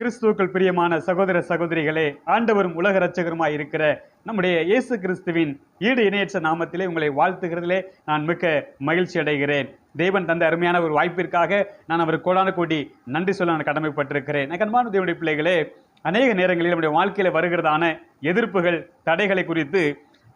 கிறிஸ்துவுக்குள் பிரியமான சகோதர சகோதரிகளே ஆண்டவரும் உலக இரட்சகருமாய் இருக்கிற நம்முடைய இயேசு கிறிஸ்துவின் ஈடு இணையற்ற நாமத்திலே உங்களை வாழ்த்துகிறதிலே நான் மிக்க மகிழ்ச்சி அடைகிறேன். தேவன் தந்த அருமையான ஒரு வாய்ப்பிற்காக நான் அவர் கோடான கோடி நன்றி சொல்ல நான் கடமைப்பட்டிருக்கிறேன். நகன்மான தேவனுடைய பிள்ளைகளே அநேக நேரங்களில் நம்முடைய வாழ்க்கையில் வருகிறதான எதிர்ப்புகள் தடைகளை குறித்து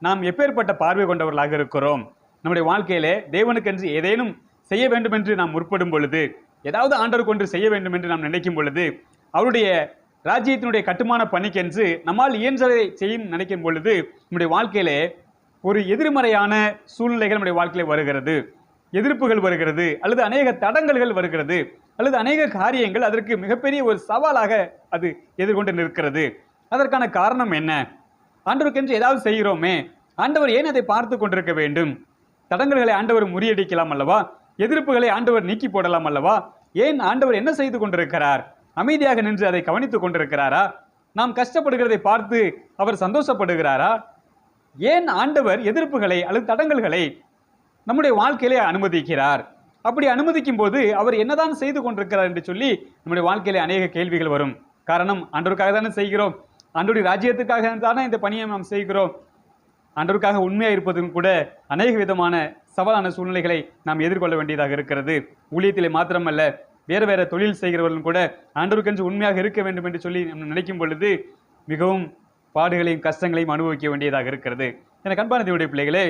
நாம் எப்பேற்பட்ட பார்வை கொண்டவர்களாக இருக்கிறோம். நம்முடைய வாழ்க்கையிலே தேவனுக்கென்று ஏதேனும் செய்ய வேண்டும் என்று நாம் முற்படும் பொழுது ஏதாவது ஆண்டவர் கொண்டு செய்ய வேண்டும் என்று நாம் நினைக்கும் பொழுது அவருடைய ராஜ்யத்தினுடைய கட்டுமான பணிக்கென்று நம்மால் இயன்றதை செய்யும் நினைக்கும் பொழுது நம்முடைய வாழ்க்கையிலே ஒரு எதிர்மறையான சூழ்நிலைகள் நம்முடைய வாழ்க்கையில் வருகிறது. எதிர்ப்புகள் வருகிறது அல்லது அநேக தடங்கல்கள் வருகிறது அல்லது அநேக காரியங்கள் அதற்கு மிகப்பெரிய ஒரு சவாலாக அது எதிர்கொண்டு நிற்கிறது. அதற்கான காரணம் என்ன? ஆண்டவருக்கென்று ஏதாவது செய்கிறோமே ஆண்டவர் ஏன் அதை பார்த்து கொண்டிருக்க வேண்டும்? தடங்கல்களை ஆண்டவர் முறியடிக்கலாம் அல்லவா? எதிர்ப்புகளை ஆண்டவர் நீக்கி போடலாம் அல்லவா? ஏன் ஆண்டவர் என்ன செய்து கொண்டிருக்கிறார்? அமைதியாக நின்று அதை கவனித்துக் கொண்டிருக்கிறாரா? நாம் கஷ்டப்படுகிறதை பார்த்து அவர் சந்தோஷப்படுகிறாரா? ஏன் ஆண்டவர் எதிர்ப்புகளை அல்லது தடங்கல்களை நம்முடைய வாழ்க்கையிலே அனுமதிக்கிறார்? அப்படி அனுமதிக்கும் போது அவர் என்னதான் செய்து கொண்டிருக்கிறார் என்று சொல்லி நம்முடைய வாழ்க்கையிலே அநேக கேள்விகள் வரும். காரணம் ஆண்டோருக்காக தானே செய்கிறோம். ஆண்டோடைய ராஜ்யத்துக்காக தானே இந்த பணியை நாம் செய்கிறோம். ஆண்டோருக்காக உண்மையாக இருப்பதும் கூட அநேக விதமான சவாலான சூழ்நிலைகளை நாம் எதிர்கொள்ள வேண்டியதாக இருக்கிறது. ஊழியத்திலே மாத்திரமல்ல வேறு வேறு தொழில் செய்கிறவர்களும் கூட ஆண்டவருக்கென்று உண்மையாக இருக்க வேண்டும் என்று சொல்லி நம்ம நினைக்கும் பொழுது மிகவும் பாடுகளையும் கஷ்டங்களையும் அனுபவிக்க வேண்டியதாக இருக்கிறது. எனக்கு அன்பான தேவடைய பிள்ளைகளே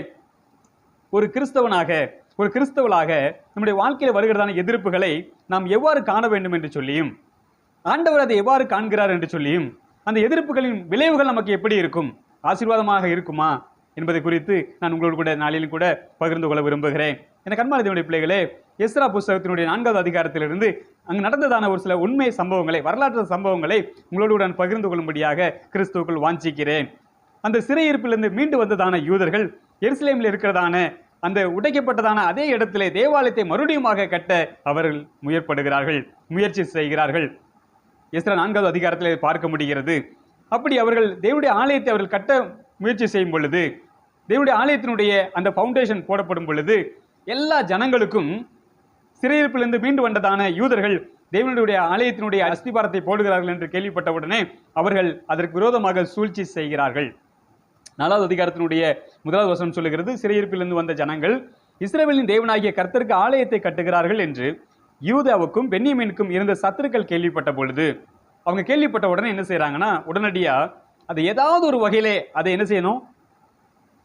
ஒரு கிறிஸ்தவனாக ஒரு கிறிஸ்தவளாக நம்முடைய வாழ்க்கையில் வருகிறதான எதிர்ப்புகளை நாம் எவ்வாறு காண வேண்டும் என்று சொல்லியும் ஆண்டவர் அதை எவ்வாறு காண்கிறார் என்று சொல்லியும் அந்த எதிர்ப்புகளின் விளைவுகள் நமக்கு எப்படி இருக்கும்? ஆசீர்வாதமாக இருக்குமா? என்பதை குறித்து நான் உங்களோடு கூட நாளிலும் கூட பகிர்ந்து கொள்ள விரும்புகிறேன். என கண்மாலதியுடைய பிள்ளைகளே எஸ்ரா புஸ்தகத்தினுடைய நான்காவது அதிகாரத்திலிருந்து அங்கு நடந்ததான ஒரு சில உண்மை சம்பவங்களை வரலாற்று சம்பவங்களை உங்களோடு கூட நான் பகிர்ந்து கொள்ளும்படியாக கிறிஸ்துவுக்குள் வாஞ்சிக்கிறேன். அந்த சிறையிருப்பிலிருந்து மீண்டு வந்ததான யூதர்கள் எருசலேமில் இருக்கிறதான அந்த உடைக்கப்பட்டதான அதே இடத்திலே தேவாலயத்தை மறுபடியுமாக கட்ட அவர்கள் முயற்படுகிறார்கள் முயற்சி செய்கிறார்கள். எஸ்ரா நான்காவது அதிகாரத்தில் பார்க்க முடிகிறது. அப்படி அவர்கள் தேவனுடைய ஆலயத்தை அவர்கள் கட்ட முயற்சி செய்யும் பொழுது தேவனுடைய ஆலயத்தினுடைய அந்த ஃபவுண்டேஷன் போடப்படும் பொழுது எல்லா ஜனங்களுக்கும் சிறையிருப்பிலிருந்து மீண்டு வந்ததான யூதர்கள் தேவனுடைய ஆலயத்தினுடைய அஸ்திபாரத்தை போடுகிறார்கள் என்று கேள்விப்பட்டவுடனே அவர்கள் அதற்கு விரோதமாக சூழ்ச்சி செய்கிறார்கள். நாலாவது அதிகாரத்தினுடைய முதலாவது வசனம் சொல்லுகிறது சிறையிருப்பிலிருந்து வந்த ஜனங்கள் இஸ்ரேலின் தேவனாகிய கர்த்தருக்கு ஆலயத்தை கட்டுகிறார்கள் என்று யூதாவுக்கும் பென்னியமீனுக்கும் இருந்த சத்துருக்கள் கேள்விப்பட்ட பொழுது அவங்க கேள்விப்பட்ட உடனே என்ன செய்கிறாங்கன்னா உடனடியா அது ஏதாவது ஒரு வகையிலே அதை என்ன செய்யணும்?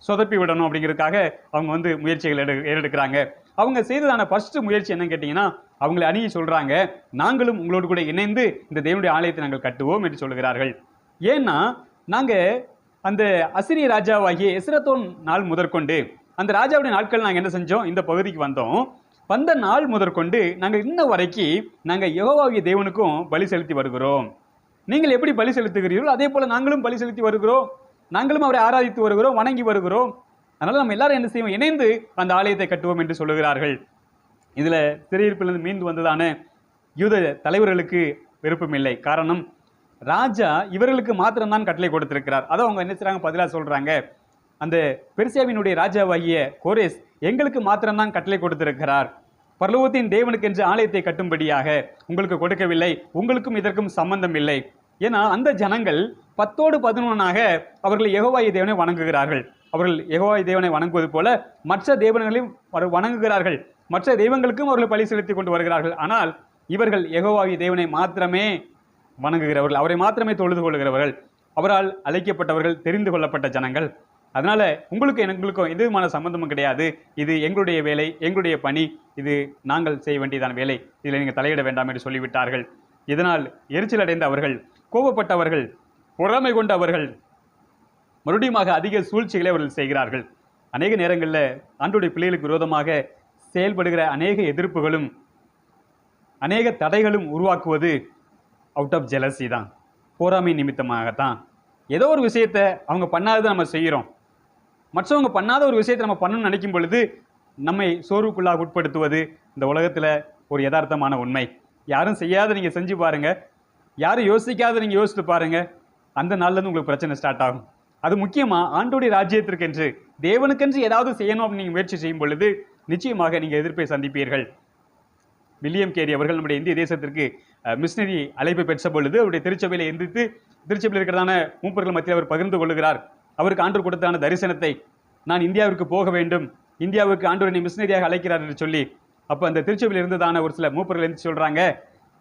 சொதப்பி விடணும் அப்படிங்கிறதுக்காக அவங்க வந்து முயற்சிகள் எடு ஏறெடுக்கிறாங்க. அவங்க செய்ததான ஃபர்ஸ்ட் முயற்சி என்னன்னு கேட்டிங்கன்னா அவங்களை அணுகி சொல்றாங்க நாங்களும் உங்களோடு கூட இணைந்து இந்த தேவனுடைய ஆலயத்தை நாங்கள் கட்டுவோம் என்று சொல்கிறார்கள் ஏன்னா நாங்கள் அந்த அசிரிய ராஜாவாகிய எஸ்ரத்தோன் நாள் முதற்கொண்டு அந்த ராஜாவுடைய நாட்கள் நாங்கள் என்ன செஞ்சோம்? இந்த பகுதிக்கு வந்தோம். வந்த நாள் முதற்கொண்டு நாங்கள் இன்ன வரைக்கும் நாங்கள் யோகாவிய தேவனுக்கும் பலி செலுத்தி வருகிறோம். நீங்கள் எப்படி பலி செலுத்துகிறீர்களோ அதே போல நாங்களும் பலி செலுத்தி வருகிறோம். நாங்களும் அவரை ஆராதித்து வருகிறோம் வணங்கி வருகிறோம். அதனால நம்ம எல்லாரும் என்ன செய்வோம்? இணைந்து அந்த ஆலயத்தை கட்டுவோம் என்று சொல்லுகிறார்கள். இதுல சிறையிருப்பிலிருந்து மீண்டு வந்ததான யூத தலைவர்களுக்கு விருப்பம் இல்லை காரணம் ராஜா இவர்களுக்கு மாத்திரம்தான் கட்டளை கொடுத்திருக்கிறார். அதை அவங்க என்ன செய்றாங்க? பதிலாக சொல்றாங்க. அந்த பெர்சியாவினுடைய ராஜாவாகிய கோரேஸ் எங்களுக்கு மாத்திரம்தான் கட்டளை கொடுத்திருக்கிறார். பர்லோகத்தின் தேவனுக்கு என்று ஆலயத்தை கட்டும்படியாக உங்களுக்கு கொடுக்கவில்லை. உங்களுக்கும் இதற்கும் சம்பந்தம் இல்லை. ஏன்னா அந்த ஜனங்கள் பத்தோடு பதினொன்னாக அவர்கள் யகோவாய் தேவனை வணங்குகிறார்கள். அவர்கள் யகோவாய் தேவனை வணங்குவது போல மற்ற தேவனைகளையும் வணங்குகிறார்கள். மற்ற தெய்வங்களுக்கும் அவர்கள் பலி செலுத்தி கொண்டு வருகிறார்கள். ஆனால் இவர்கள் யெகோவாய் தேவனை மாத்திரமே வணங்குகிறவர்கள். அவரை மாத்திரமே தொழுது கொள்கிறவர்கள் அவரால் அழைக்கப்பட்டவர்கள் தெரிந்து கொள்ளப்பட்ட ஜனங்கள். அதனால உங்களுக்கு எங்களுக்கும் எதுவுமான விதமான சம்பந்தமும் கிடையாது. இது எங்களுடைய வேலை எங்களுடைய பணி. இது நாங்கள் செய்ய வேண்டியதான வேலை. இதில் நீங்கள் தலையிட வேண்டாம் என்று சொல்லிவிட்டார்கள். இதனால் எரிச்சல் அடைந்த அவர்கள் கோபப்பட்டவர்கள் பொறாமை கொண்டவர்கள் மறுபடியுமாக அதிக சூழ்ச்சிகளை அவர்கள் செய்கிறார்கள். அநேக நேரங்களில் ஆண்டுடைய பிள்ளைகளுக்கு விரோதமாக செயல்படுகிற அநேக எதிர்ப்புகளும் அநேக தடைகளும் உருவாக்குவது அவுட் ஆஃப் ஜெலசி தான். போராமை நிமித்தமாகத்தான். ஏதோ ஒரு விஷயத்தை அவங்க பண்ணாததை நம்ம செய்கிறோம். மற்றவங்க பண்ணாத ஒரு விஷயத்தை நம்ம பண்ணணும்னு நினைக்கும் பொழுது நம்மை சோர்வுக்குள்ளாக உட்படுத்துவது இந்த உலகத்தில் ஒரு யதார்த்தமான உண்மை. யாரும் செய்யாத நீங்கள் செஞ்சு பாருங்கள் யாரும் யோசிக்காத நீங்கள் யோசித்து பாருங்க. அந்த நாள்லேருந்து உங்களுக்கு பிரச்சனை ஸ்டார்ட் ஆகும். அது முக்கியமாக ஆண்டோடைய ராஜ்யத்திற்கென்று தேவனுக்கென்று ஏதாவது செய்யணும் அப்படின்னு நீங்கள் முயற்சி செய்யும் பொழுது நிச்சயமாக நீங்கள் எதிர்ப்பை சந்திப்பீர்கள். வில்லியம் கேரி அவர்கள் நம்முடைய இந்திய தேசத்திற்கு மிஷினரி அழைப்பு பெற்ற பொழுது அவருடைய திருச்சபையில் எந்திரித்து திருச்சபையில் இருக்கிறதான மூப்பர்கள் மத்தியில் அவர் பகிர்ந்து கொள்கிறார் அவருக்கு ஆண்டு கொடுத்தான தரிசனத்தை நான் இந்தியாவிற்கு போக வேண்டும். இந்தியாவுக்கு ஆண்டவர் என்னை மிஷினரியாக அழைக்கிறார் என்று சொல்லி அப்போ அந்த திருச்சபையில் இருந்ததான ஒரு சில மூப்பர்கள் எழுந்து சொல்கிறாங்க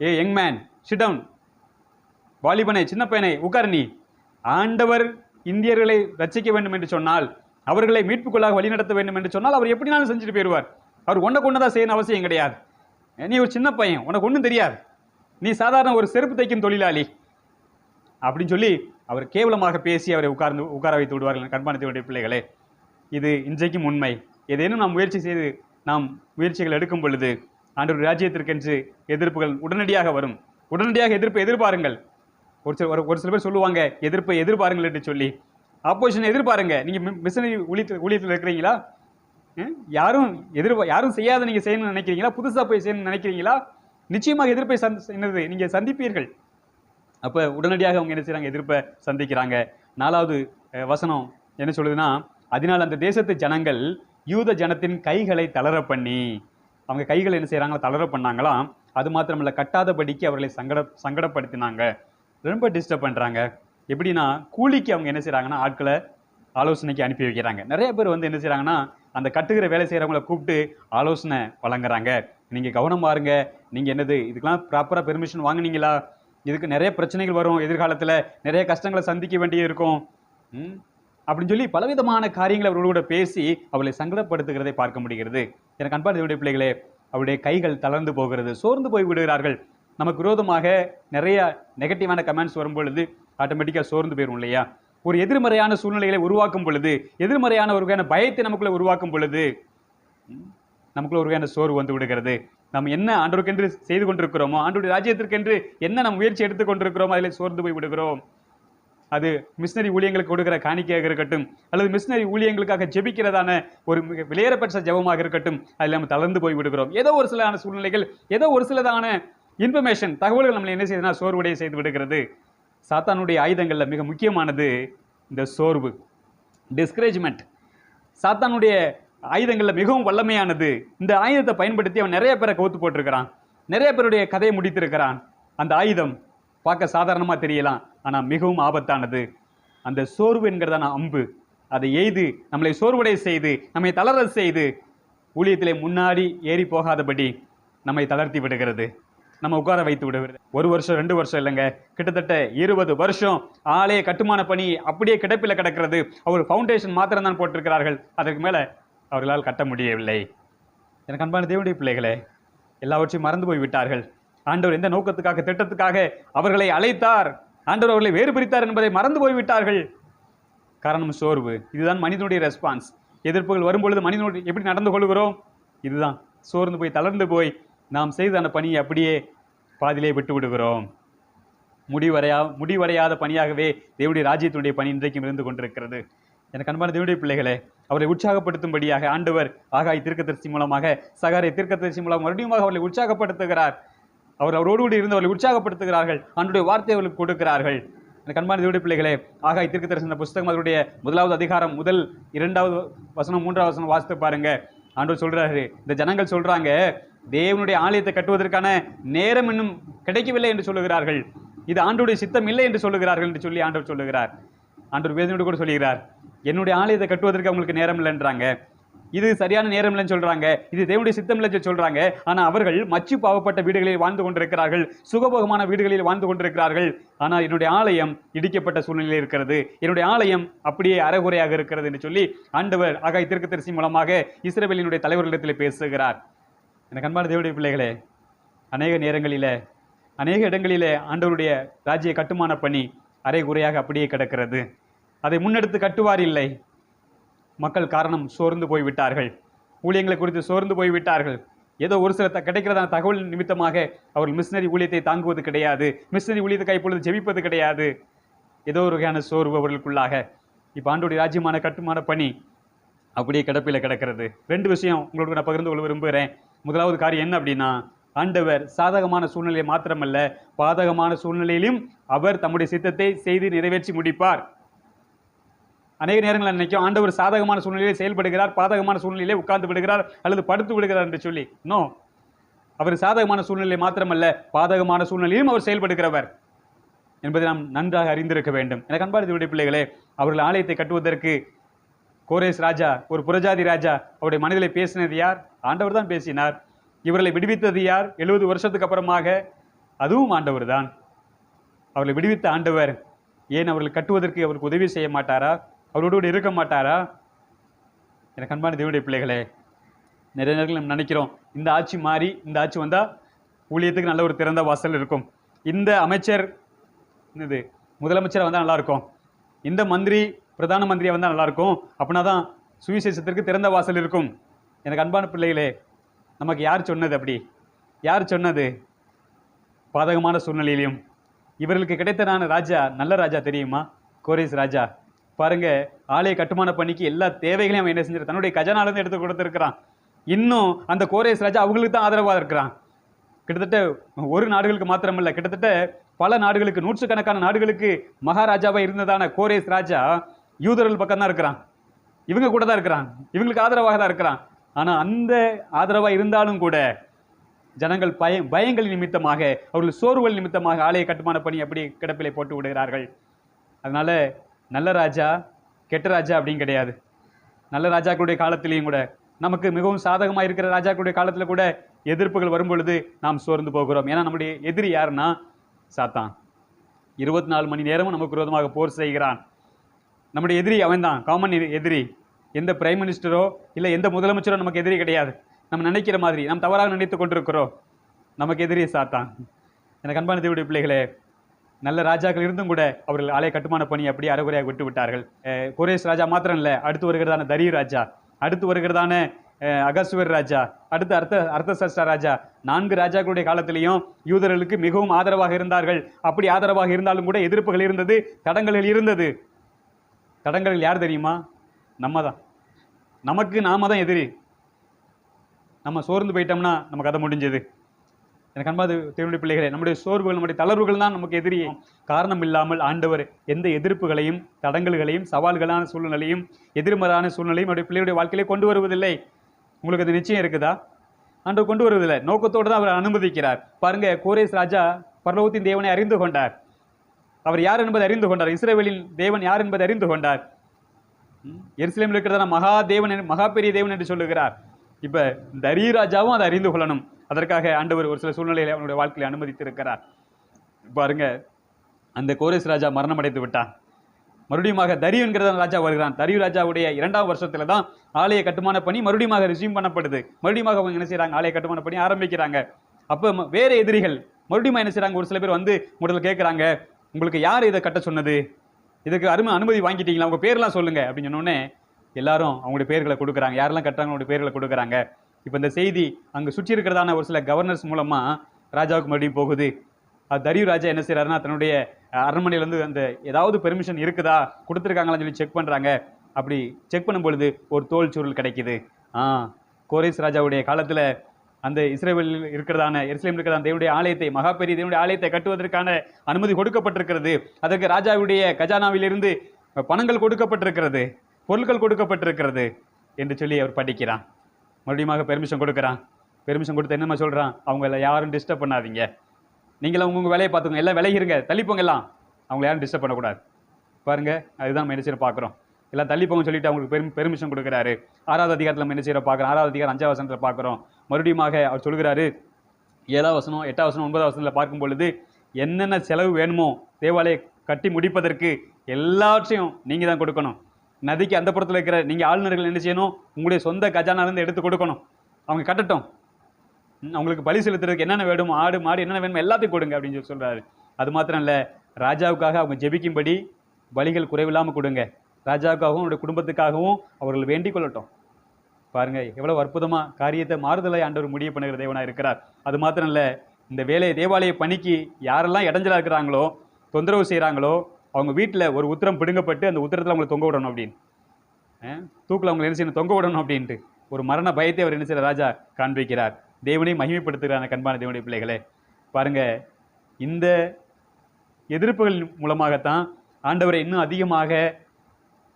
ஏ யங் மேன் ஷிடவுன் வாலிபனை சின்ன பையனை உட்கார் நீ ஆண்டவர் இந்தியர்களை ரட்சிக்க வேண்டும் என்று சொன்னால் அவர்களை மீட்புக்குள்ளாக வழிநடத்த வேண்டும் என்று சொன்னால் அவர் எப்படினாலும் செஞ்சுட்டு போயிடுவார். அவர் ஒன்றை கொண்டு தான் செய்யணும் அவசியம் கிடையாது. நீ ஒரு சின்ன பையன் உனக்கு ஒன்றும் தெரியாது. நீ சாதாரண ஒரு செருப்பு தைக்கும் தொழிலாளி. அப்படின்னு சொல்லி அவர் கேவலமாக பேசி அவரை உட்கார்ந்து உட்கார வைத்து விடுவார்கள் கண்பானத்தினுடைய பிள்ளைகளே இது இன்றைக்கும் உண்மை. ஏதேனும் நாம் முயற்சி செய்து நாம் முயற்சிகள் எடுக்கும் பொழுது ஆண்டவர் ராஜ்யத்திற்கென்று எதிர்ப்புகள் உடனடியாக வரும். உடனடியாக எதிர்ப்பு எதிர்பாருங்கள். ஒரு சில ஒரு- ஒரு சில பேர் சொல்லுவாங்க எதிர்ப்பை எதிர்பாருங்கள்ட்டு சொல்லி. ஆப்போசிஷன் எதிர்பாருங்க. நீங்கள் மிஷினரி ஊழியத்தில் ஊழியத்தில் இருக்கிறீங்களா? யாரும் எதிர் யாரும் செய்யாத நீங்கள் செய்யணும்னு நினைக்கிறீங்களா? புதுசாக போய் செய்யணும்னு நினைக்கிறீங்களா? நிச்சயமாக எதிர்ப்பை சந்தி என்னது நீங்கள் சந்திப்பீர்கள். அப்போ உடனடியாக அவங்க என்ன செய்கிறாங்க எதிர்ப்பை சந்திக்கிறாங்க. நாலாவது வசனம் என்ன சொல்லுதுன்னா அதனால் அந்த தேசத்து ஜனங்கள் யூத ஜனத்தின் கைகளை தளர பண்ணி அவங்க கைகளை என்ன செய்றாங்க தளர பண்ணாங்களாம். அது மாத்திரமல்ல கட்டாதபடிக்கு அவர்களை சங்கட சங்கடப்படுத்தினாங்க. ரொம்ப டிஸ்டர்ப் பண்ணுறாங்க எப்படின்னா கூலிக்கு அவங்க என்ன செய்கிறாங்கன்னா ஆட்களை ஆலோசனைக்கு அனுப்பி வைக்கிறாங்க. நிறைய பேர் வந்து என்ன செய்கிறாங்கன்னா அந்த கட்டுகிற வேலை செய்கிறவங்கள கூப்பிட்டு ஆலோசனை வழங்குறாங்க. நீங்கள் கவனம் பாருங்க நீங்கள் என்னது இதுக்கெலாம் ப்ராப்பராக பெர்மிஷன் வாங்குனீங்களா? இதுக்கு நிறைய பிரச்சனைகள் வரும் எதிர்காலத்தில். நிறைய கஷ்டங்களை சந்திக்க வேண்டிய இருக்கும். அப்படின்னு சொல்லி பலவிதமான காரியங்களை அவர்களோட பேசி அவளை சங்கடப்படுத்துகிறதை பார்க்க முடிகிறது. எனக்கு அன்பான பிள்ளைகளே அவருடைய கைகள் தளர்ந்து போகிறது சோர்ந்து போய் விடுகிறார்கள். நமக்கு விரோதமாக நிறைய நெகட்டிவான கமெண்ட்ஸ் வரும் பொழுது ஆட்டோமேட்டிக்காக சோர்ந்து போயிடும் இல்லையா? ஒரு எதிர்மறையான சூழ்நிலைகளை உருவாக்கும் பொழுது எதிர்மறையான ஒரு வகையான பயத்தை நமக்குள்ளே உருவாக்கும் பொழுது நமக்குள்ள ஒரு வகையான சோர்வு வந்து விடுகிறது. நம்ம என்ன ஆண்டோருக்கென்று செய்து கொண்டிருக்கிறோமோ ஆண்டோடைய ராஜ்யத்திற்கென்று என்ன நம்ம முயற்சி எடுத்துக் கொண்டிருக்கிறோமோ அதில் சோர்ந்து போய் விடுகிறோம். அது மிஷினரி ஊழியங்களுக்கு கொடுக்கிற காணிக்கையாக இருக்கட்டும் அல்லது மிஷினரி ஊழியங்களுக்காக ஜெபிக்கிறதான ஒரு மிக விலையேறப்பட்ட ஜெபமாக இருக்கட்டும் அதில் நம்ம தளர்ந்து போய் விடுகிறோம். ஏதோ ஒரு சிலான சூழ்நிலைகள் ஏதோ ஒரு சிலதான இன்ஃபர்மேஷன் தகவல்கள் நம்மளை என்ன செய்யுதுன்னா சோர்வுடைய செய்து விடுகிறது. சாத்தானுடைய ஆயுதங்களில் மிக முக்கியமானது இந்த சோர்வு. டிஸ்கரேஜ்மெண்ட் சாத்தானுடைய ஆயுதங்களில் மிகவும் வல்லமையானது. இந்த ஆயுதத்தை பயன்படுத்தி அவன் நிறைய பேரை கவுத்து போட்டிருக்கிறான். நிறைய பேருடைய கதையை முடித்திருக்கிறான். அந்த ஆயுதம் பார்க்க சாதாரணமாக தெரியலாம் ஆனால் மிகவும் ஆபத்தானது. அந்த சோர்வு என்கிறதான அம்பு அதை எய்து நம்மளை சோர்வடை செய்து நம்மை தளர செய்து ஊழியத்திலே முன்னாடி ஏறி போகாதபடி நம்மை தளர்த்தி விடுகிறது. நம்ம உட்கார வைத்து விடுவது ஒரு வருஷம் ரெண்டு வருஷம் இல்லைங்க. கிட்டத்தட்ட இருபது வருஷம் ஆலய கட்டுமான பணி அப்படியே கிடப்பில் கிடக்கிறது. அவர் ஃபவுண்டேஷன் மாத்திரம் தான் போட்டிருக்கிறார்கள். அதற்கு மேலே அவர்களால் கட்ட முடியவில்லை. எனக்கு அன்பான தேவனுடைய பிள்ளைகளே எல்லாவற்றையும் மறந்து போய் விட்டார்கள் ஆண்டவர் எந்த நோக்கத்துக்காக திட்டத்துக்காக அவர்களை அழைத்தார்? ஆண்டவர் அவர்களை வேறு பிரித்தார் என்பதை மறந்து போய் விட்டார்கள் காரணம் சோர்வு. இதுதான் மனிதனுடைய ரெஸ்பான்ஸ் எதிர்ப்புகள் வரும்பொழுது மனிதனுடைய எப்படி நடந்து கொள்கிறோம்? இதுதான். சோர்ந்து போய் தளர்ந்து போய் நாம் செய்த அந்த பணியை அப்படியே பாதிலே விட்டு விடுகிறோம் முடிவடையா முடிவடையாத பணியாகவே தேவடைய ராஜ்யத்தினுடைய பணி இன்றைக்கும் இருந்து கொண்டிருக்கிறது. எனக்கு அன்பான தேவடைய பிள்ளைகளே அவரை உற்சாகப்படுத்தும்படியாக ஆண்டவர் ஆகாய் தீர்க்கதரிசி மூலமாக சகாரை தீர்க்கதரிசி மூலம் மறுபடியும் அவர்களை உற்சாகப்படுத்துகிறார். அவர் அவரோடு கூட இருந்து அவர்களை உற்சாகப்படுத்துகிறார்கள். அன்றைய வார்த்தை அவர்களுக்கு கொடுக்கிறார்கள். எனக்கு அன்பான தேவடைய பிள்ளைகளே ஆகாய் தீர்க்கதரிசன புஸ்தகம் அதனுடைய முதலாவது அதிகாரம் முதல் இரண்டாவது வசனம் மூன்றாவது வசனம் வாசித்து பாருங்க. ஆண்டவர் சொல்கிறாரு இந்த ஜனங்கள் சொல்கிறாங்க தேவனுடைய ஆலயத்தை கட்டுவதற்கான நேரம் இன்னும் கிடைக்கவில்லை என்று சொல்லுகிறார்கள். இது ஆண்டுடைய சித்தம் இல்லை என்று சொல்லுகிறார்கள் என்று சொல்லி ஆண்டவர் சொல்லுகிறார். ஆண்டவர் வேதனோடு கூட சொல்லுகிறார். என்னுடைய ஆலயத்தை கட்டுவதற்கு அவங்களுக்கு நேரம் இல்லைன்றாங்க. இது சரியான நேரம் இல்லைன்னு சொல்றாங்க. இது தேவனுடைய சித்தம் இல்லைன்னு சொல்றாங்க. ஆனால் அவர்கள் மச்சு பாவப்பட்ட வீடுகளில் வாழ்ந்து கொண்டிருக்கிறார்கள். சுகபோகமான வீடுகளில் வாழ்ந்து கொண்டிருக்கிறார்கள். ஆனால் என்னுடைய ஆலயம் இடிக்கப்பட்ட சூழ்நிலையில் இருக்கிறது. என்னுடைய ஆலயம் அப்படியே அறகுறையாக இருக்கிறது என்று சொல்லி ஆண்டவர் ஆகாய் தீர்க்கதரிசி மூலமாக இஸ்ரேவேலினுடைய தலைவர்களிடத்தில் பேசுகிறார். எனக்கு அன்பான தேவடைய பிள்ளைகளே அநேக நேரங்களில் அநேக இடங்களிலே ஆண்டவருடைய ராஜ்ய கட்டுமான பணி அரைகுறையாக அப்படியே கிடக்கிறது. அதை முன்னெடுத்து கட்டுவார் இல்லை. மக்கள் காரணம் சோர்ந்து போய் விட்டார்கள் ஊழியங்களை குறித்து சோர்ந்து போய் விட்டார்கள் ஏதோ ஒரு சில த- கிடைக்கிறதான தகவல் நிமித்தமாக அவர்கள் மிஷினரி ஊழியத்தை தாங்குவது கிடையாது. மிஷினரி ஊழியத்துக்காக இப்பொழுது ஜெபிப்பது கிடையாது. ஏதோ ஒரு வகையான சோர்வு அவர்களுக்குள்ளாக இப்போ ஆண்டோடைய ராஜ்யமான கட்டுமான பணி அப்படியே கிடப்பில கிடக்கிறது. ரெண்டு விஷயம் உங்களுக்கு நான் பகிர்ந்து கொள்ள விரும்புகிறேன். முதலாவது காரியம் என்ன அப்படின்னா ஆண்டவர் சாதகமான சூழ்நிலையை மாத்திரமல்ல பாதகமான சூழ்நிலையிலும் அவர் தம்முடைய சித்தத்தை செய்து நிறைவேற்றி முடிப்பார். அநேக நேரங்களில் நினைக்கும் ஆண்டவர் சாதகமான சூழ்நிலையில் செயல்படுகிறார் பாதகமான சூழ்நிலையிலே உட்கார்ந்து விடுகிறார் அல்லது படுத்து விடுகிறார் என்று சொல்லி. நோ அவர் சாதகமான சூழ்நிலை மாத்திரமல்ல பாதகமான சூழ்நிலையிலும் அவர் செயல்படுகிறவர் என்பதை நாம் நன்றாக அறிந்திருக்க வேண்டும். எனக்கு அன்பாடு பிள்ளைகளே அவர்கள் ஆலயத்தை கட்டுவதற்கு கோரேஸ் ராஜா ஒரு புறஜாதி ராஜா அவருடைய மனதிலே பேசினது யார்? ஆண்டவர் தான் பேசினார். இவர்களை விடுவித்தது யார்? எழுபது வருஷத்துக்கு அப்புறமாக அதுவும் ஆண்டவர் தான். அவர்களை விடுவித்த ஆண்டவர் ஏன் அவர்கள் கட்டுவதற்கு அவருக்கு உதவி செய்ய மாட்டாரா? அவரோடு இருக்க மாட்டாரா? எனக்கு அன்பான தேவனுடைய பிள்ளைகளே நிறைய நேரங்கள் நம்ம நினைக்கிறோம் இந்த ஆட்சி மாறி இந்த ஆட்சி வந்தால் ஊழியத்துக்கு நல்ல ஒரு திறந்த வாசல் இருக்கும். இந்த அமைச்சர் என்னது? முதலமைச்சராக வந்தால் நல்லாயிருக்கும் இந்த மந்திரி பிரதான மந்திரியாக வந்தால் நல்லாயிருக்கும் அப்படின்னா தான் சுவிசேஷத்திற்கு திறந்த வாசல் இருக்கும். எனக்கு அன்பான பிள்ளைகளே நமக்கு யார் சொன்னது அப்படி? யார் சொன்னது? பாதகமான சூழ்நிலையிலையும் இவர்களுக்கு கிடைத்ததான ராஜா நல்ல ராஜா தெரியுமா? கோரேஸ் ராஜா. பாருங்க ஆலய கட்டுமான பணிக்கு எல்லா தேவைகளையும் அவன் என்ன செஞ்சிருக்கான் தன்னுடைய கஜானால எடுத்து கொடுத்துருக்கிறான். இன்னும் அந்த கோரேஸ் ராஜா அவங்களுக்கு தான் ஆதரவாக இருக்கிறான். கிட்டத்தட்ட ஒரு நாடுகளுக்கு மாத்திரமல்ல கிட்டத்தட்ட பல நாடுகளுக்கு நூற்றுக்கணக்கான நாடுகளுக்கு மகாராஜாவாக இருந்ததான கோரேஸ் ராஜா யூதர்கள் பக்கம் தான் இருக்கிறான். இவங்க கூட தான் இருக்கிறான். இவங்களுக்கு ஆதரவாக தான் இருக்கிறான். ஆனால் அந்த ஆதரவாக இருந்தாலும் கூட ஜனங்கள் பய பயங்கள் நிமித்தமாக அவர்கள் சோர்வுகள் நிமித்தமாக ஆலய கட்டுமான பணி அப்படி கிடப்பிலை போட்டு விடுகிறார்கள். அதனால் நல்ல ராஜா கெட்ட ராஜா அப்படின்னு கிடையாது. நல்ல ராஜாக்களுடைய காலத்திலையும் கூட நமக்கு மிகவும் சாதகமாக இருக்கிற ராஜாக்களுடைய காலத்தில் கூட எதிர்ப்புகள் வரும் பொழுது நாம் சோர்ந்து போகிறோம். ஏன்னா நம்முடைய எதிரி யாருன்னா சாத்தான். இருபத்தி நாலு மணி நேரமும் நமக்கு விரோதமாக போர் செய்கிறான். நம்முடைய எதிரி அவன் தான் காமன் எதிரி. எந்த பிரைம் மினிஸ்டரோ இல்லை எந்த முதலமைச்சரோ நமக்கு எதிரி கிடையாது. நம்ம நினைக்கிற மாதிரி நாம் தவறாக நினைத்து கொண்டிருக்கிறோம். நமக்கு எதிரி சாத்தான். எனக்கு அன்பான தேவடைய பிள்ளைகளே நல்ல ராஜாக்கள் இருந்தும் கூட அவர்கள் ஆலய கட்டுமான பணி அப்படியே அறகுறையாக விட்டு விட்டார்கள். அஹ் குரேஷ் ராஜா மாத்திரம் இல்லை அடுத்து வருகிறதான தரி ராஜா அடுத்து வருகிறதான அஹ், அகஸ்வர் ராஜா அடுத்து அர்த்த அர்த்தசஷ்டா ராஜா நான்கு ராஜாக்களுடைய காலத்திலையும் யூதர்களுக்கு மிகவும் ஆதரவாக இருந்தார்கள். அப்படி ஆதரவாக இருந்தாலும் கூட எதிர்ப்புகள் இருந்தது தடங்கல்கள் இருந்தது. தடங்கல்கள் யார் தெரியுமா? நம்ம தான் நமக்கு நாம தான் எதிரி. நம்ம சோர்ந்து போயிட்டோம்னா நம்ம கதை முடிஞ்சது. எனக்கு அன்பாது தேவனுடைய பிள்ளைகளே நம்முடைய சோர்வுகள் நம்முடைய தளர்வுகள் தான் நமக்கு எதிரி. காரணம் இல்லாமல் ஆண்டவர் எந்த எதிர்ப்புகளையும் தடங்கல்களையும் சவால்களான சூழ்நிலையும் எதிர்மறையான சூழ்நிலையும் நம்முடைய பிள்ளையுடைய வாழ்க்கையிலே கொண்டு வருவதில்லை. உங்களுக்கு அது நிச்சயம் இருக்குதா? ஆண்டவர் கொண்டு வருவதில்லை. நோக்கத்தோடு தான் அவர் அனுமதிக்கிறார். பாருங்க கோரேஸ் ராஜா பரலோகத்தின் தேவனை அறிந்து கொண்டார். அவர் யார் என்பதை அறிந்து கொண்டார். இஸ்ரேவேலின் தேவன் யார் என்பதை அறிந்து கொண்டார். ம், எருசலேமில் இருக்கிறதான மகா தேவன் மகா பெரிய தேவன் என்று சொல்லுகிறார். இப்போ தரீராஜாவும் அதை அறிந்து கொள்ளணும். அதற்காக ஆண்டவர் ஒரு சில சூழ்நிலையில் அவனுடைய வாழ்க்கையில் அனுமதித்திருக்கிறார். பாருங்க அந்த கோரேஸ் ராஜா மரணம் அடைந்து விட்டான். மறுபடியுமாக தரியு என்கிறதான ராஜா வருகிறான். தரியு ராஜாவுடைய இரண்டாம் வருஷத்துல தான் ஆலய கட்டுமான பணி மறுபடியும் ரிசீவ் பண்ணப்படுது. மறுபடியும் அவங்க என்ன செய்றாங்க? ஆலய கட்டுமான பணி ஆரம்பிக்கிறாங்க. அப்போ வேறு வேற எதிரிகள் மறுபடியும் என்ன செய்கிறாங்க ஒரு சில பேர் வந்து முதல்ல கேட்குறாங்க உங்களுக்கு யார் இதை கட்ட சொன்னது? இதுக்கு அருமை அனுமதி வாங்கிட்டீங்களா? உங்கள் பேர்லாம் சொல்லுங்கள் அப்படின்னு சொன்ன எல்லாரும் அவங்களுடைய பேர்களை கொடுக்குறாங்க. யாரெல்லாம் கட்டுறாங்க அவங்களுடைய பேர்களை கொடுக்குறாங்க. இப்போ இந்த செய்தி அங்கே சுற்றி இருக்கிறதான ஒரு சில கவர்னர்ஸ் மூலமாக ராஜாவுக்கு மறுபடியும் போகுது. அது தரியு ராஜா என்ன செய்கிறாருன்னா தன்னுடைய அரண்மனையிலேருந்து அந்த ஏதாவது பெர்மிஷன் இருக்குதா? கொடுத்துருக்காங்களான்னு சொல்லி செக் பண்ணுறாங்க அப்படி செக் பண்ணும் பொழுது ஒரு தோல் சுருள் கிடைக்குது. ஆ கோரேஸ் ராஜாவுடைய காலத்தில் அந்த இஸ்ரேலில் இருக்கிறதான எருசலேமில் இருக்கிறதான தேவனுடைய ஆலயத்தை மகா பெரிய தேவனுடைய ஆலயத்தை கட்டுவதற்கான அனுமதி கொடுக்கப்பட்டிருக்கிறது. அதற்கு ராஜாவுடைய கஜானாவிலிருந்து பணங்கள் கொடுக்கப்பட்டிருக்கிறது பொருட்கள் கொடுக்கப்பட்டிருக்கிறது என்று சொல்லி அவர் படிக்கிறான். மறுபடியும் பெர்மிஷன் கொடுக்குறான். பெர்மிஷன் கொடுத்து என்னம்மா சொல்கிறான் அவங்கள யாரும் டிஸ்டர்ப் பண்ணாதீங்க. நீங்களும் உங்க வேலையை பார்த்துக்கோங்க. எல்லாம் விலகிருங்க. தள்ளிப்போங்க எல்லாம். அவங்கள யாரும் டிஸ்டர்ப் பண்ணக்கூடாது. பாருங்க அதுதான் நம்ம என்ன பார்க்குறோம். எல்லாம் தள்ளிப்போங்க சொல்லிட்டு அவங்களுக்கு பெரும் பெர்மிஷன் கொடுக்குறாரு. ஆறாவது அதிகாரத்தில் நம்ம என்ன செய்யறோம் பார்க்குறோம்? ஆறாவது அதிகாரம் அஞ்சாவது வசனத்தில் பார்க்குறோம். மறுபடியுமாக அவர் சொல்கிறாரு ஏழாவது வசனம் எட்டாவது வசனம் ஒன்பதாவது வசனத்தில் பார்க்கும் பொழுது என்னென்ன செலவு வேணுமோ தேவாலயை கட்டி முடிப்பதற்கு எல்லாவற்றையும் நீங்கள் தான் கொடுக்கணும். நதிக்கு அந்த புறத்தில் இருக்கிற நீங்கள் ஆளுநர்கள் என்ன செய்யணும்? உங்களுடைய சொந்த கஜானாலேருந்து எடுத்து கொடுக்கணும். அவங்க கட்டட்டும். அவங்களுக்கு பலி செலுத்துறதுக்கு என்னென்ன வேணும் ஆடு மாடு என்னென்ன வேணுமோ எல்லாத்தையும் கொடுங்க அப்படின்னு சொல்லி சொல்கிறாரு அது மாத்திரம் இல்லை ராஜாவுக்காக அவங்க ஜெபிக்கும்படி பலிகள் குறைவில்லாமல் கொடுங்க. ராஜாவுக்காகவும் அவருடைய குடும்பத்துக்காகவும் அவர்கள் வேண்டிக் கொள்ளட்டும். பாருங்க எவ்வளவு அற்புதமாக காரியத்தை மாறுதலை ஆண்டவர் முடிவு பண்ணுகிற தேவனாக இருக்கிறார். அது மாத்திரம் இல்லை இந்த வேலை தேவாலய பணிக்கு யாரெல்லாம் இடைஞ்சலாக இருக்கிறாங்களோ தொந்தரவு செய்கிறாங்களோ அவங்க வீட்டில் ஒரு உத்தரம் பிடுங்கப்பட்டு அந்த உத்தரத்தில் அவங்களை தொங்க விடணும் அப்படின்னு. தூக்கில் அவங்களை என்ன செய்யணும்? தொங்க விடணும் அப்படின்ட்டு. ஒரு மரண பயத்தை அவர் என்ன செய்கிற ராஜா காண்பிக்கிறார். தேவனை மகிமைப்படுத்துகிறான கண்பான தேவனுடைய பிள்ளைகளே பாருங்கள் இந்த எதிர்ப்புகள் மூலமாகத்தான் ஆண்டவரை இன்னும் அதிகமாக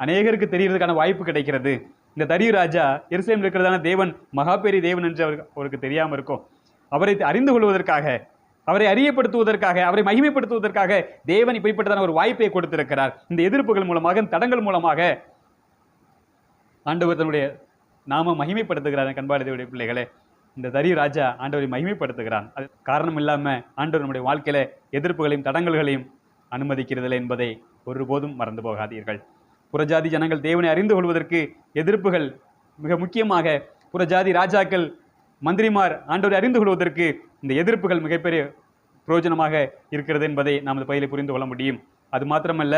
அநேகருக்கு தெரிகிறதுக்கான வாய்ப்பு கிடைக்கிறது. இந்த தரியு ராஜா எருசலேமில் இருக்கிறதான தேவன் மகாபெரிய தேவன் என்று அவருக்கு அவருக்கு தெரியாம இருக்கும். அவரை அறிந்து கொள்வதற்காக அவரை அறியப்படுத்துவதற்காக அவரை மகிமைப்படுத்துவதற்காக தேவன் இப்படிப்பட்டதான ஒரு வாய்ப்பை கொடுத்திருக்கிறார். இந்த எதிர்ப்புகள் மூலமாக தடங்கள் மூலமாக ஆண்டவர் தன்னுடைய நாம மகிமைப்படுத்துகிறார் கண்பாடு தேவனுடைய பிள்ளைகளே. இந்த தரி ராஜா ஆண்டவரை மகிமைப்படுத்துகிறான். அது காரணம் இல்லாம ஆண்டவர் நம்முடைய வாழ்க்கையில எதிர்ப்புகளையும் தடங்கல்களையும் அனுமதிக்கிறதில்லை என்பதை ஒருபோதும் மறந்து போகாதீர்கள். புறஜாதி ஜனங்கள் தேவனை அறிந்து கொள்வதற்கு எதிர்ப்புகள் மிக முக்கியமாக புறஜாதி ராஜாக்கள் மந்திரிமார் ஆண்டவரை அறிந்து கொள்வதற்கு இந்த எதிர்ப்புகள் மிகப்பெரிய பிரயோஜனமாக இருக்கிறது என்பதை நாம் பயிலை புரிந்து கொள்ள முடியும். அது மாத்திரமல்ல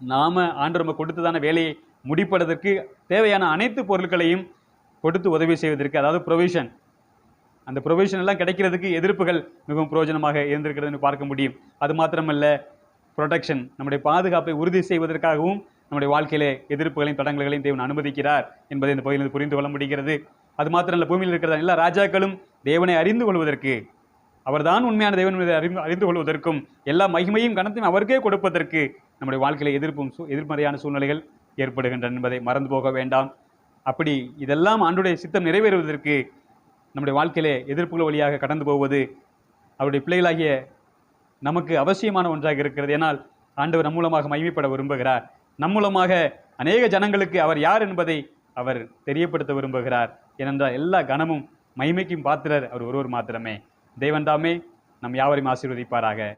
நாம் ஆண்டு நம்ம கொடுத்ததான வேலையை முடிப்பதற்கு தேவையான அனைத்து பொருட்களையும் கொடுத்து உதவி செய்வதற்கு அதாவது ப்ரொவிஷன் அந்த ப்ரொவிஷன் எல்லாம் கிடைக்கிறதுக்கு எதிர்ப்புகள் மிகவும் பிரயோஜனமாக இருந்திருக்கிறதுன்னு பார்க்க முடியும். அது மாத்திரமல்ல ப்ரொடெக்ஷன் நம்முடைய பாதுகாப்பை உறுதி செய்வதற்காகவும் நம்முடைய வாழ்க்கையிலே எதிர்ப்புகளையும் தடங்கல்களையும் தேவன் அனுமதிக்கிறார் என்பதை இந்த பகுதியிலிருந்து புரிந்து கொள்ள முடிகிறது. அது மாத்திரம் இல்லை பூமியில் இருக்கிற எல்லா ராஜாக்களும் தேவனை அறிந்து கொள்வதற்கு அவர்தான் உண்மையான தேவன் அறிந்து அறிந்து கொள்வதற்கும் எல்லா மகிமையும் கனத்தையும் அவருக்கே கொடுப்பதற்கு நம்முடைய வாழ்க்கையில எதிர்ப்பும் சூ- எதிர்மறையான சூழ்நிலைகள் ஏற்படுகின்றன என்பதை மறந்து போக வேண்டாம். அப்படி இதெல்லாம் ஆண்டுடைய சித்தம் நிறைவேறுவதற்கு நம்முடைய வாழ்க்கையிலே எதிர்ப்புகள் வழியாக கடந்து போவது அவருடைய பிள்ளைகளாகிய நமக்கு அவசியமான ஒன்றாக இருக்கிறது. ஏனால் ஆண்டவர் நம் மூலமாக மகிமைப்பட விரும்புகிறார். நம் மூலமாக அநேக ஜனங்களுக்கு அவர் யார் என்பதை அவர் தெரியப்படுத்த விரும்புகிறார். ஏனென்றால் எல்லா கனமும் மகிமைக்கும் பாத்திரர் அவர் ஒருவர் மாத்திரமே. தேவன் தாமே நம் யாவரையும் ஆசீர்வதிப்பாராக.